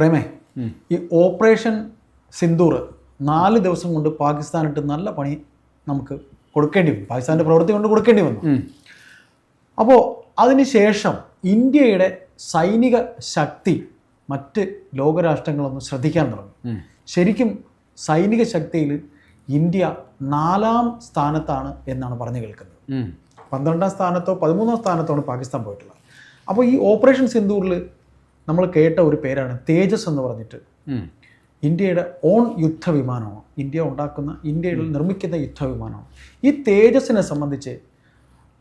പ്രേമേ ഈ ഓപ്പറേഷൻ സിന്ദൂർ നാല് ദിവസം കൊണ്ട് പാകിസ്ഥാനിട്ട് നല്ല പണി നമുക്ക് കൊടുക്കേണ്ടി വന്നു. പാകിസ്ഥാന്റെ പ്രവൃത്തി കൊണ്ട് കൊടുക്കേണ്ടി വന്നു. അപ്പോൾ അതിനുശേഷം ഇന്ത്യയുടെ സൈനിക ശക്തി മറ്റ് ലോകരാഷ്ട്രങ്ങളൊന്നും ശ്രദ്ധിക്കാൻ തുടങ്ങി. ശരിക്കും സൈനിക ശക്തിയിൽ ഇന്ത്യ നാലാം സ്ഥാനത്താണ് എന്നാണ് പറഞ്ഞു കേൾക്കുന്നത്. പന്ത്രണ്ടാം സ്ഥാനത്തോ പതിമൂന്നാം സ്ഥാനത്തോ ആണ് പാകിസ്ഥാൻ പോയിട്ടുള്ളത്. അപ്പോൾ ഈ ഓപ്പറേഷൻ സിന്ദൂറിൽ നമ്മൾ കേട്ട ഒരു പേരാണ് തേജസ് എന്ന് പറഞ്ഞിട്ട്. ഇന്ത്യയുടെ ഓൺ യുദ്ധവിമാനമാണ്. ഇന്ത്യ ഉണ്ടാക്കുന്ന ഇന്ത്യയിൽ നിർമ്മിക്കുന്ന യുദ്ധവിമാനമാണ്. ഈ തേജസ്സിനെ സംബന്ധിച്ച്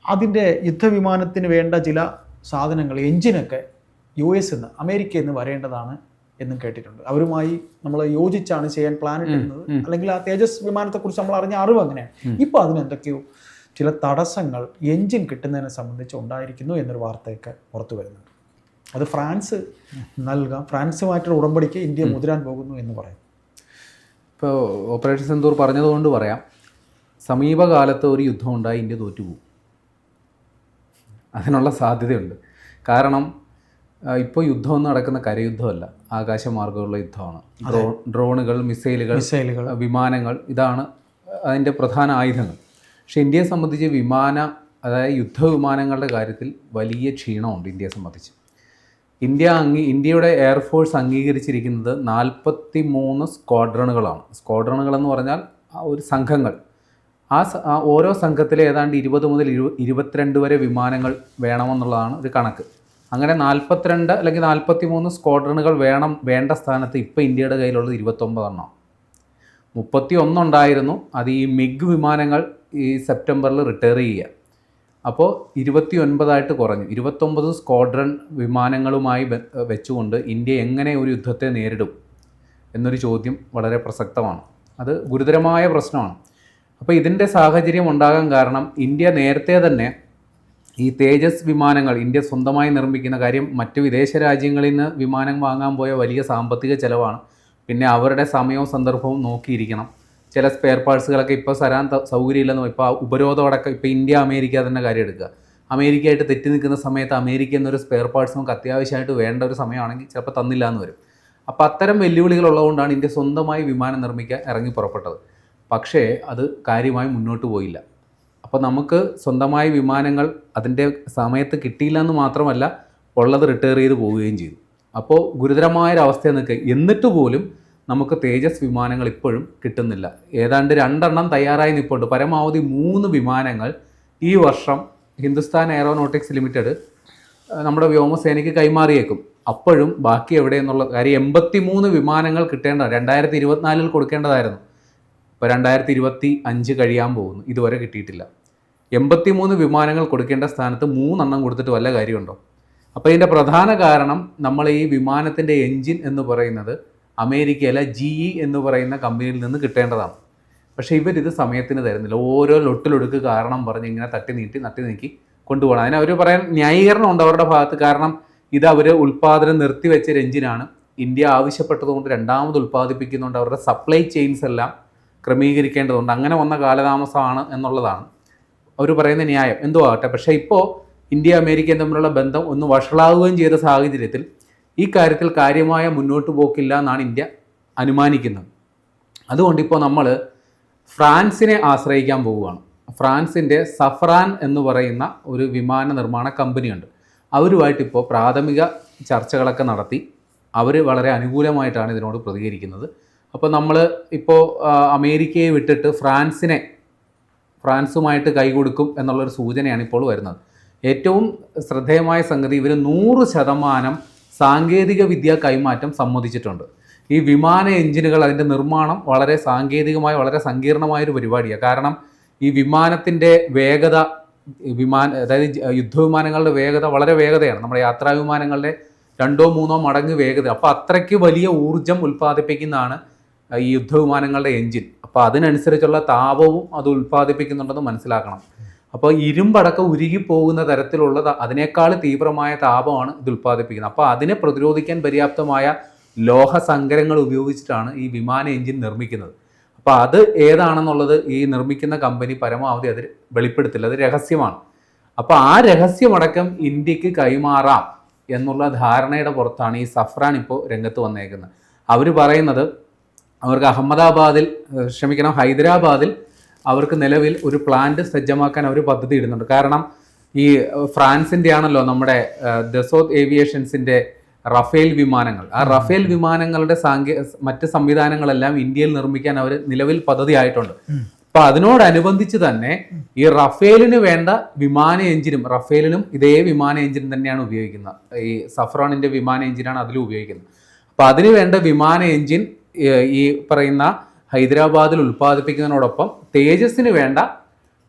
അതിന്റെ യുദ്ധവിമാനത്തിന് വേണ്ട ചില സാധനങ്ങൾ എഞ്ചിനൊക്കെ യു എസ് നിന്ന് അമേരിക്കയിൽ നിന്ന് വരേണ്ടതാണ് എന്നും കേട്ടിട്ടുണ്ട്. അവരുമായി നമ്മൾ യോജിച്ചാണ് ചെയ്യാൻ പ്ലാൻ ഇട്ടിരുന്നത്. അല്ലെങ്കിൽ ആ തേജസ് വിമാനത്തെക്കുറിച്ച് നമ്മൾ അറിഞ്ഞ അറിവ് അങ്ങനെയാണ്. ഇപ്പോൾ അതിന് എന്തൊക്കെയോ ചില തടസ്സങ്ങൾ എഞ്ചിൻ കിട്ടുന്നതിനെ സംബന്ധിച്ച് ഉണ്ടായിരിക്കുന്നു എന്നൊരു വാർത്തയൊക്കെ പുറത്തു വരുന്നുണ്ട്. അത് ഫ്രാൻസ് നൽകാം. ഫ്രാൻസുമായിട്ടുള്ള ഉടമ്പടിക്ക് ഇന്ത്യ മുതിരാൻ പോകുന്നു എന്ന് പറയും. ഇപ്പോൾ ഓപ്പറേഷൻ സിന്ദൂർ പറഞ്ഞതുകൊണ്ട് പറയാം സമീപകാലത്ത് ഒരു യുദ്ധം ഉണ്ടായി ഇന്ത്യ തോറ്റുപോകും. അതിനുള്ള സാധ്യതയുണ്ട്. കാരണം ഇപ്പോൾ യുദ്ധമൊന്നും നടക്കുന്ന കരയുദ്ധമല്ല. ആകാശമാർഗമുള്ള യുദ്ധമാണ്. ഡ്രോ ഡ്രോണുകൾ മിസൈലുകൾ മിസൈലുകൾ. വിമാനങ്ങൾ ഇതാണ് അതിന്റെ പ്രധാന ആയുധങ്ങൾ. പക്ഷേ ഇന്ത്യയെ സംബന്ധിച്ച് വിമാന അതായത് യുദ്ധവിമാനങ്ങളുടെ കാര്യത്തിൽ വലിയ ക്ഷീണമുണ്ട് ഇന്ത്യയെ സംബന്ധിച്ച്. ഇന്ത്യ അംഗീ ഇന്ത്യയുടെ എയർഫോഴ്സ് അംഗീകരിച്ചിരിക്കുന്നത് നാൽപ്പത്തി മൂന്ന് സ്ക്വാഡ്രണുകളാണ്. സ്ക്വാഡ്രണുകൾ എന്ന് പറഞ്ഞാൽ ഒരു സംഘങ്ങൾ. ആ ഓരോ സംഘത്തിലെ ഏതാണ്ട് ഇരുപത് മുതൽ ഇരു ഇരുപത്തിരണ്ട് വരെ വിമാനങ്ങൾ വേണമെന്നുള്ളതാണ് ഒരു കണക്ക്. അങ്ങനെ നാൽപ്പത്തിരണ്ട് അല്ലെങ്കിൽ നാൽപ്പത്തി മൂന്ന് സ്ക്വാഡ്രണുകൾ വേണം വേണ്ട സ്ഥാനത്ത് ഇപ്പോൾ ഇന്ത്യയുടെ കയ്യിലുള്ളത് ഇരുപത്തൊമ്പതെണ്ണം. മുപ്പത്തി ഒന്നുണ്ടായിരുന്നു അത് ഈ മിഗ് വിമാനങ്ങൾ ഈ സെപ്റ്റംബറിൽ റിട്ടയർ ചെയ്യുക. അപ്പോൾ ഇരുപത്തി ഒൻപതായിട്ട് കുറഞ്ഞു. ഇരുപത്തൊമ്പത് സ്ക്വാഡ്രൺ വിമാനങ്ങളുമായി വെച്ചുകൊണ്ട് ഇന്ത്യ എങ്ങനെ ഒരു യുദ്ധത്തെ നേരിടും എന്നൊരു ചോദ്യം വളരെ പ്രസക്തമാണ്. അത് ഗുരുതരമായ പ്രശ്നമാണ്. അപ്പോൾ ഇതിന്റെ സാഹചര്യം ഉണ്ടാകാൻ കാരണം ഇന്ത്യ നേരത്തെ തന്നെ ഈ തേജസ് വിമാനങ്ങൾ ഇന്ത്യ സ്വന്തമായി നിർമ്മിക്കുന്ന കാര്യം മറ്റു വിദേശ രാജ്യങ്ങളിൽ നിന്ന് വിമാനം വാങ്ങാൻ പോയ വലിയ സാമ്പത്തിക ചിലവാണ്. പിന്നെ അവരുടെ സമയവും സന്ദർഭവും നോക്കിയിരിക്കണം. ചില സ്പെയർ പാർട്സുകളൊക്കെ ഇപ്പോൾ തരാൻ സൗകര്യം സൗകര്യമില്ലെന്ന് ഇപ്പോൾ ഉപരോധമടക്കം ഇപ്പോൾ ഇന്ത്യ അമേരിക്ക തന്നെ കാര്യം എടുക്കുക. അമേരിക്കയായിട്ട് തെറ്റി നിൽക്കുന്ന സമയത്ത് അമേരിക്ക എന്നൊരു സ്പെയർ പാർട്സ് നമുക്ക് അത്യാവശ്യമായിട്ട് വേണ്ട ഒരു സമയമാണെങ്കിൽ ചിലപ്പോൾ തന്നില്ല എന്ന് വരും. അപ്പോൾ അത്തരം വെല്ലുവിളികൾ ഉള്ളതുകൊണ്ടാണ് ഇന്ത്യ സ്വന്തമായി വിമാനം നിർമ്മിക്കാൻ ഇറങ്ങി പുറപ്പെട്ടത്. പക്ഷേ അത് കാര്യമായി മുന്നോട്ട് പോയില്ല. അപ്പോൾ നമുക്ക് സ്വന്തമായി വിമാനങ്ങൾ അതിന്റെ സമയത്ത് കിട്ടിയില്ല എന്ന് മാത്രമല്ല ഉള്ളത് റിട്ടയർ ചെയ്ത് പോവുകയും ചെയ്തു. അപ്പോൾ ഗുരുതരമായൊരവസ്ഥ നിൽക്കുക. എന്നിട്ട് പോലും നമുക്ക് തേജസ് വിമാനങ്ങൾ ഇപ്പോഴും കിട്ടുന്നില്ല. ഏതാണ്ട് രണ്ടെണ്ണം തയ്യാറായി നിൽപ്പുണ്ട് പരമാവധി മൂന്ന് വിമാനങ്ങൾ ഈ വർഷം ഹിന്ദുസ്ഥാൻ എയറോനോട്ടിക്സ് ലിമിറ്റഡ് നമ്മുടെ വ്യോമസേനയ്ക്ക് കൈമാറിയേക്കും. അപ്പോഴും ബാക്കി എവിടെയെന്നുള്ള കാര്യം എൺപത്തി മൂന്ന് വിമാനങ്ങൾ കിട്ടേണ്ട രണ്ടായിരത്തി ഇരുപത്തിനാലിൽ കൊടുക്കേണ്ടതായിരുന്നു. ഇപ്പോൾ രണ്ടായിരത്തി ഇരുപത്തി അഞ്ച് കഴിയാൻ പോകുന്നു. ഇതുവരെ കിട്ടിയിട്ടില്ല. എൺപത്തി മൂന്ന് വിമാനങ്ങൾ കൊടുക്കേണ്ട സ്ഥാനത്ത് മൂന്നെണ്ണം കൊടുത്തിട്ട് വല്ല കാര്യമുണ്ടോ? അപ്പോൾ ഇതിന്റെ പ്രധാന കാരണം നമ്മൾ ഈ വിമാനത്തിന്റെ എൻജിൻ എന്ന് പറയുന്നത് അമേരിക്കയിലെ ജി ഇ എന്ന് പറയുന്ന കമ്പനിയിൽ നിന്ന് കിട്ടേണ്ടതാണ്. പക്ഷേ ഇവരിത് സമയത്തിന് തരുന്നില്ല. ഓരോ ലൊട്ടിലൊടുക്ക് കാരണം പറഞ്ഞ് ഇങ്ങനെ തട്ടി നീട്ടി നട്ടി നീക്കി കൊണ്ടുപോകണം. അതിന് അവർ പറയാൻ ന്യായീകരണം ഉണ്ട് അവരുടെ ഭാഗത്ത്. കാരണം ഇത് അവർ ഉൽപ്പാദനം നിർത്തിവെച്ച ഒരു എഞ്ചിനാണ്. ഇന്ത്യ ആവശ്യപ്പെട്ടതുകൊണ്ട് രണ്ടാമത് ഉൽപ്പാദിപ്പിക്കുന്നുണ്ട്. അവരുടെ സപ്ലൈ ചെയിൻസ് എല്ലാം ക്രമീകരിക്കേണ്ടതുണ്ട്. അങ്ങനെ വന്ന കാലതാമസമാണ് എന്നുള്ളതാണ് അവർ പറയുന്ന ന്യായം. എന്തോ ആകട്ടെ പക്ഷേ ഇപ്പോൾ ഇന്ത്യ അമേരിക്കയും തമ്മിലുള്ള ബന്ധം ഒന്ന് വഷളാവുകയും ചെയ്ത സാഹചര്യത്തിൽ ഈ കാര്യത്തിൽ കാര്യമായ മുന്നോട്ട് പോക്കില്ല എന്നാണ് ഇന്ത്യ അനുമാനിക്കുന്നത്. അതുകൊണ്ട് ഇപ്പോൾ നമ്മൾ ഫ്രാൻസിനെ ആശ്രയിക്കാൻ പോവുകയാണ്. ഫ്രാൻസിന്റെ സഫ്രാൻ എന്ന് പറയുന്ന ഒരു വിമാന നിർമ്മാണ കമ്പനിയുണ്ട്. അവരുമായിട്ടിപ്പോൾ പ്രാഥമിക ചർച്ചകളൊക്കെ നടത്തി. അവർ വളരെ അനുകൂലമായിട്ടാണ് ഇതിനോട് പ്രതികരിക്കുന്നത്. അപ്പോൾ നമ്മൾ ഇപ്പോൾ അമേരിക്കയെ വിട്ടിട്ട് ഫ്രാൻസിനെ ഫ്രാൻസുമായിട്ട് കൈകൊടുക്കും എന്നുള്ളൊരു സൂചനയാണ് ഇപ്പോൾ വരുന്നത്. ഏറ്റവും ശ്രദ്ധേയമായ സംഗതി ഇവർ നൂറ് ശതമാനം സാങ്കേതിക വിദ്യ കൈമാറ്റം സമ്മതിച്ചിട്ടുണ്ട്. ഈ വിമാന എഞ്ചിനുകൾ അതിന്റെ നിർമ്മാണം വളരെ സാങ്കേതികമായി വളരെ സങ്കീർണമായൊരു പരിപാടിയാണ്. കാരണം ഈ വിമാനത്തിന്റെ വേഗത വിമാന അതായത് യുദ്ധവിമാനങ്ങളുടെ വേഗത വളരെ വേഗതയാണ്. നമ്മുടെ യാത്രാ വിമാനങ്ങളുടെ രണ്ടോ മൂന്നോ മടങ്ങ് വേഗത. അപ്പോൾ അത്രയ്ക്ക് വലിയ ഊർജം ഉൽപ്പാദിപ്പിക്കുന്നതാണ് ഈ യുദ്ധവിമാനങ്ങളുടെ എഞ്ചിൻ. അപ്പോൾ അതിനനുസരിച്ചുള്ള താപവും അത് ഉൽപ്പാദിപ്പിക്കുന്നുണ്ടെന്ന് മനസ്സിലാക്കണം. അപ്പോൾ ഇരുമ്പടക്കം ഉരുകി പോകുന്ന തരത്തിലുള്ള അതിനേക്കാൾ തീവ്രമായ താപമാണ് ഇത് ഉൽപ്പാദിപ്പിക്കുന്നത്. അപ്പോൾ അതിനെ പ്രതിരോധിക്കാൻ പര്യാപ്തമായ ലോഹ സങ്കരങ്ങൾ ഉപയോഗിച്ചിട്ടാണ് ഈ വിമാന എഞ്ചിൻ നിർമ്മിക്കുന്നത്. അപ്പോൾ അത് ഏതാണെന്നുള്ളത് ഈ നിർമ്മിക്കുന്ന കമ്പനി പരമാവധി അത് വെളിപ്പെടുത്തില്ല. അത് രഹസ്യമാണ്. അപ്പോൾ ആ രഹസ്യമടക്കം ഇന്ത്യയ്ക്ക് കൈമാറാം എന്നുള്ള ധാരണയുടെ പുറത്താണ് ഈ സഫ്രാൻ ഇപ്പോൾ രംഗത്ത് വന്നേക്കുന്നത്. അവർ പറയുന്നത് അവർക്ക് അഹമ്മദാബാദിൽ ക്ഷമിക്കണം ഹൈദരാബാദിൽ അവർക്ക് നിലവിൽ ഒരു പ്ലാന്റ് സജ്ജമാക്കാൻ അവർ പദ്ധതി ഇടുന്നുണ്ട്. കാരണം ഈ ഫ്രാൻസിന്റെ ആണല്ലോ നമ്മുടെ ദസോത് ഏവിയേഷൻസിന്റെ ഏവിയേഷൻസിന്റെ റഫേൽ വിമാനങ്ങൾ. ആ റഫേൽ വിമാനങ്ങളുടെ സാങ്കേ മറ്റ് സംവിധാനങ്ങളെല്ലാം ഇന്ത്യയിൽ നിർമ്മിക്കാൻ അവർ നിലവിൽ പദ്ധതി ആയിട്ടുണ്ട്. അപ്പൊ അതിനോടനുബന്ധിച്ച് തന്നെ ഈ റഫേലിന് വേണ്ട വിമാന എഞ്ചിനും റഫേലിനും ഇതേ വിമാന എഞ്ചിൻ തന്നെയാണ് ഉപയോഗിക്കുന്നത്. ഈ സഫ്രോണിന്റെ വിമാന എഞ്ചിനാണ് അതിലും ഉപയോഗിക്കുന്നത്. അപ്പൊ അതിന് വേണ്ട വിമാന എഞ്ചിൻ ഈ പറയുന്ന ഹൈദരാബാദിൽ ഉൽപ്പാദിപ്പിക്കുന്നതിനോടൊപ്പം തേജസ്സിന് വേണ്ട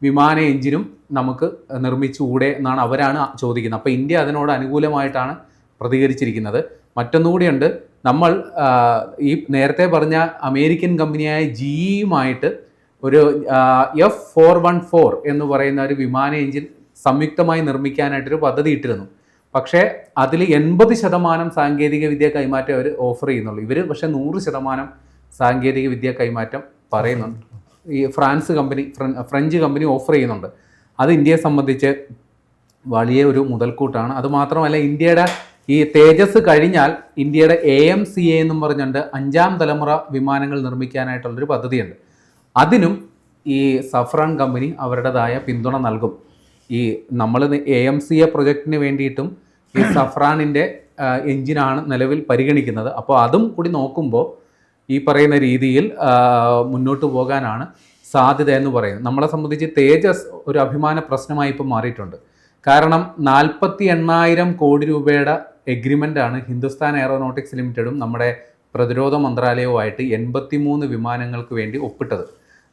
വിമാന എഞ്ചിനും നമുക്ക് നിർമ്മിച്ചുകൂടെ എന്നാണ് അവരാണ് ചോദിക്കുന്നത്. അപ്പോൾ ഇന്ത്യ അതിനോട് അനുകൂലമായിട്ടാണ് പ്രതികരിച്ചിരിക്കുന്നത്. മറ്റൊന്നുകൂടിയുണ്ട് നമ്മൾ ഈ നേരത്തെ പറഞ്ഞ അമേരിക്കൻ കമ്പനിയായ ജിയുമായിട്ട് ഒരു എഫ് ഫോർ വൺ ഫോർ എന്ന് പറയുന്ന ഒരു വിമാന എഞ്ചിൻ സംയുക്തമായി നിർമ്മിക്കാനായിട്ടൊരു പദ്ധതി ഇട്ടിരുന്നു. പക്ഷേ അതിൽ എൺപത് ശതമാനം സാങ്കേതിക വിദ്യ കൈമാറ്റം അവർ ഓഫർ ചെയ്യുന്നുള്ളൂ. ഇവർ പക്ഷേ നൂറ് ശതമാനം സാങ്കേതിക വിദ്യ കൈമാറ്റം പറയുന്നുണ്ട്. ഈ France company French company offer ചെയ്യുന്നുണ്ട്. അത് ഇന്ത്യയെ സംബന്ധിച്ച് വലിയ ഒരു മുതൽക്കൂട്ടാണ്. അത് മാത്രമല്ല ഇന്ത്യയുടെ ഈ തേജസ് കഴിഞ്ഞാൽ ഇന്ത്യയുടെ എ എം സി എ എന്നും പറഞ്ഞുകൊണ്ട് അഞ്ചാം തലമുറ വിമാനങ്ങൾ നിർമ്മിക്കാനായിട്ടുള്ളൊരു പദ്ധതിയുണ്ട്. അതിനും ഈ സഫ്രാൻ കമ്പനി അവരുടേതായ പിന്തുണ നൽകും. ഈ നമ്മൾ എ എം സി എ പ്രൊജക്റ്റിന് വേണ്ടിയിട്ടും ഈ സഫ്രാനിന്റെ എഞ്ചിനാണ് നിലവിൽ പരിഗണിക്കുന്നത്. അപ്പോൾ അതും കൂടി നോക്കുമ്പോൾ ഈ പറയുന്ന രീതിയിൽ മുന്നോട്ട് പോകാനാണ് സാധ്യത എന്ന് പറയുന്നത്. നമ്മളെ സംബന്ധിച്ച് തേജസ് ഒരു അഭിമാന പ്രശ്നമായി ഇപ്പോൾ മാറിയിട്ടുണ്ട്. കാരണം നാൽപ്പത്തി എണ്ണായിരം കോടി രൂപയുടെ എഗ്രിമെന്റാണ് ഹിന്ദുസ്ഥാൻ എയറോനോട്ടിക്സ് ലിമിറ്റഡും നമ്മുടെ പ്രതിരോധ മന്ത്രാലയവുമായിട്ട് എൺപത്തിമൂന്ന് വിമാനങ്ങൾക്ക് വേണ്ടി ഒപ്പിട്ടത്.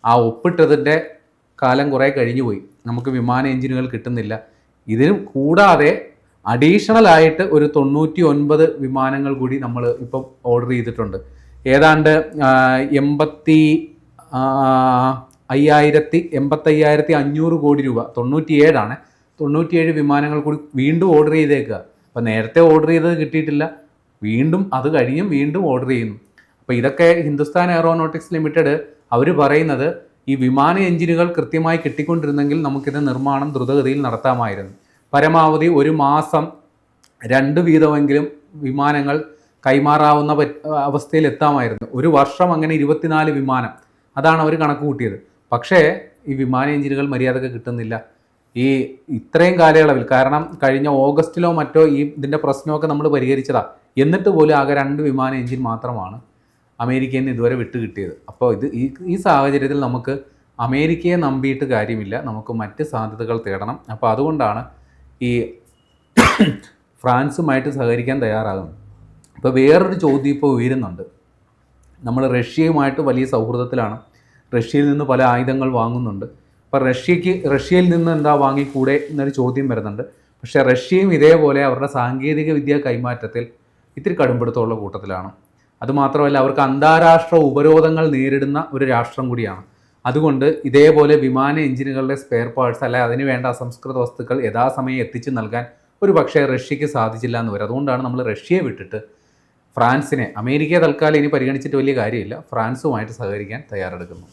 ആ ഒപ്പിട്ടതിന്റെ കാലം കുറേ കഴിഞ്ഞു പോയി. നമുക്ക് വിമാന എഞ്ചിനുകൾ കിട്ടുന്നില്ല. ഇതിന് കൂടാതെ അഡീഷണൽ ആയിട്ട് ഒരു തൊണ്ണൂറ്റി ഒൻപത് വിമാനങ്ങൾ കൂടി നമ്മൾ ഇപ്പം ഓർഡർ ചെയ്തിട്ടുണ്ട്. ഏതാണ്ട് എൺപത്തി അയ്യായിരത്തി എൺപത്തയ്യായിരത്തി അഞ്ഞൂറ് കോടി രൂപ തൊണ്ണൂറ്റിയേഴാണ്. തൊണ്ണൂറ്റിയേഴ് വിമാനങ്ങൾ കൂടി വീണ്ടും ഓർഡർ ചെയ്തേക്കുക അപ്പോൾ നേരത്തെ ഓർഡർ ചെയ്തത് കിട്ടിയിട്ടില്ല. വീണ്ടും അത് കഴിഞ്ഞും വീണ്ടും ഓർഡർ ചെയ്യുന്നു. അപ്പോൾ ഇതൊക്കെ ഹിന്ദുസ്ഥാൻ എയറോനോട്ടിക്സ് ലിമിറ്റഡ് അവർ പറയുന്നത് ഈ വിമാന എഞ്ചിനുകൾ കൃത്യമായി കിട്ടിക്കൊണ്ടിരുന്നെങ്കിൽ നമുക്കിത് നിർമ്മാണം ദ്രുതഗതിയിൽ നടത്താമായിരുന്നു. പരമാവധി ഒരു മാസം രണ്ട് വീതമെങ്കിലും വിമാനങ്ങൾ കൈമാറാവുന്ന അവസ്ഥയിൽ എത്താമായിരുന്നു. ഒരു വർഷം അങ്ങനെ ഇരുപത്തിനാല് വിമാനം. അതാണ് അവർ കണക്ക് കൂട്ടിയത്. പക്ഷേ ഈ വിമാന എഞ്ചിനുകൾ മര്യാദയ്ക്ക് കിട്ടുന്നില്ല. ഈ ഇത്രയും കാലയളവിൽ കാരണം കഴിഞ്ഞ ഓഗസ്റ്റിലോ മറ്റോ ഈ ഇതിന്റെ പ്രശ്നമൊക്കെ നമ്മൾ പരിഹരിച്ചതാ. എന്നിട്ട് പോലും ആകെ രണ്ട് വിമാന എഞ്ചിൻ മാത്രമാണ് അമേരിക്കയിൽ നിന്ന് ഇതുവരെ വിട്ട് കിട്ടിയത്. അപ്പോൾ ഇത് ഈ ഈ സാഹചര്യത്തിൽ നമുക്ക് അമേരിക്കയെ നമ്പിയിട്ട് കാര്യമില്ല. നമുക്ക് മറ്റ് സാധ്യതകൾ തേടണം. അപ്പോൾ അതുകൊണ്ടാണ് ഈ ഫ്രാൻസുമായിട്ട് സഹകരിക്കാൻ തയ്യാറാകുന്നത്. ഇപ്പോൾ വേറൊരു ചോദ്യം ഇപ്പോൾ ഉയരുന്നുണ്ട്. നമ്മൾ റഷ്യയുമായിട്ട് വലിയ സൗഹൃദത്തിലാണ്. റഷ്യയിൽ നിന്ന് പല ആയുധങ്ങൾ വാങ്ങുന്നുണ്ട്. അപ്പോൾ റഷ്യക്ക് റഷ്യയിൽ നിന്ന് എന്താ വാങ്ങിക്കൂടെ എന്നൊരു ചോദ്യം വരുന്നുണ്ട്. പക്ഷേ റഷ്യയും ഇതേപോലെ അവരുടെ സാങ്കേതിക വിദ്യ കൈമാറ്റത്തിൽ ഇത്തിരി കടുംപിടുത്തമുള്ള കൂട്ടത്തിലാണ്. അതുമാത്രമല്ല അവർക്ക് അന്താരാഷ്ട്ര ഉപരോധങ്ങൾ നേരിടുന്ന ഒരു രാഷ്ട്രം കൂടിയാണ്. അതുകൊണ്ട് ഇതേപോലെ വിമാന എഞ്ചിനുകളുടെ സ്പെയർ പാർട്സ് അല്ലെ അതിന് വേണ്ട അസംസ്കൃത വസ്തുക്കൾ യഥാസമയം എത്തിച്ചു നൽകാൻ ഒരു പക്ഷേ റഷ്യക്ക് സാധിച്ചില്ല എന്ന് വരും. അതുകൊണ്ടാണ് നമ്മൾ റഷ്യയെ വിട്ടിട്ട് ഫ്രാൻസിനെ അമേരിക്കയെ തൽക്കാലം ഇനി പരിഗണിച്ചിട്ട് വലിയ കാര്യമില്ല. ഫ്രാൻസുമായിട്ട് സഹകരിക്കാൻ തയ്യാറെടുക്കുന്നു.